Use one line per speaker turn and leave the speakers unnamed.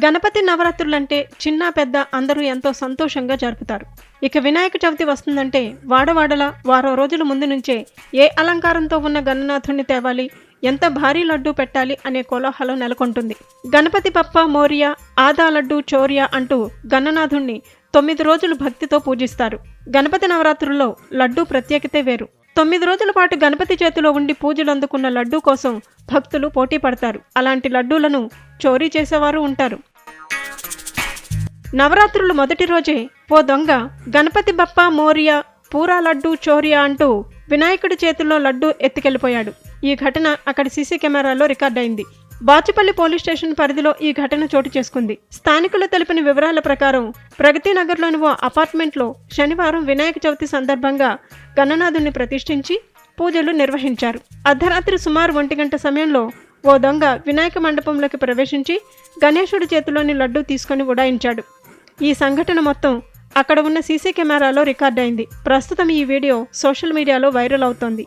గణపతి నవరాత్రులంటే చిన్న పెద్ద అందరూ ఎంతో సంతోషంగా జరుపుతారు. ఇక వినాయక చవితి వస్తుందంటే వాడవాడల వారో రోజుల ముందు నుంచే ఏ అలంకారంతో ఉన్న గణనాథుణ్ణి తేవాలి ఎంత భారీ లడ్డు పెట్టాలి అనే కోలాహలం నెలకొంటుంది. గణపతి బప్ప మోరియా ఆదా లడ్డు చోరియా అంటూ గణనాథుణ్ణి తొమ్మిది రోజులు భక్తితో పూజిస్తారు. గణపతి నవరాత్రుల్లో లడ్డూ ప్రత్యేకతే వేరు. తొమ్మిది రోజుల పాటు గణపతి చేతిలో ఉండి పూజలు అందుకున్న లడ్డూ కోసం భక్తులు పోటీ పడతారు. అలాంటి లడ్డూలను చోరీ చేసేవారు ఉంటారు. నవరాత్రులు మొదటి రోజే ఓ దొంగ గణపతి బప్ప మోరియా పూరా లడ్డు చోరియా అంటూ వినాయకుడి చేతుల్లో లడ్డు ఎత్తుకెళ్ళిపోయాడు ఈ ఘటన అక్కడి సీసీ కెమెరాలో రికార్డైంది బాచుపల్లి పోలీస్ స్టేషన్ పరిధిలో ఈ ఘటన చోటు చేసుకుంది స్థానికులు తెలిపిన వివరాల ప్రకారం ప్రగతి నగర్లోని ఓ అపార్ట్మెంట్లో శనివారం వినాయక చవితి సందర్భంగా గణనాథుని ప్రతిష్ఠించి పూజలు నిర్వహించారు అర్ధరాత్రి సుమారు ఒంటి గంట సమయంలో ఓ దొంగ వినాయక మండపంలోకి ప్రవేశించి గణేశుడి చేతిలోని లడ్డు తీసుకొని ఉడాయించాడు ఈ సంఘటన మొత్తం అక్కడ ఉన్న సీసీ కెమెరాలో రికార్డైంది ప్రస్తుతం ఈ వీడియో సోషల్ మీడియాలో వైరల్ అవుతోంది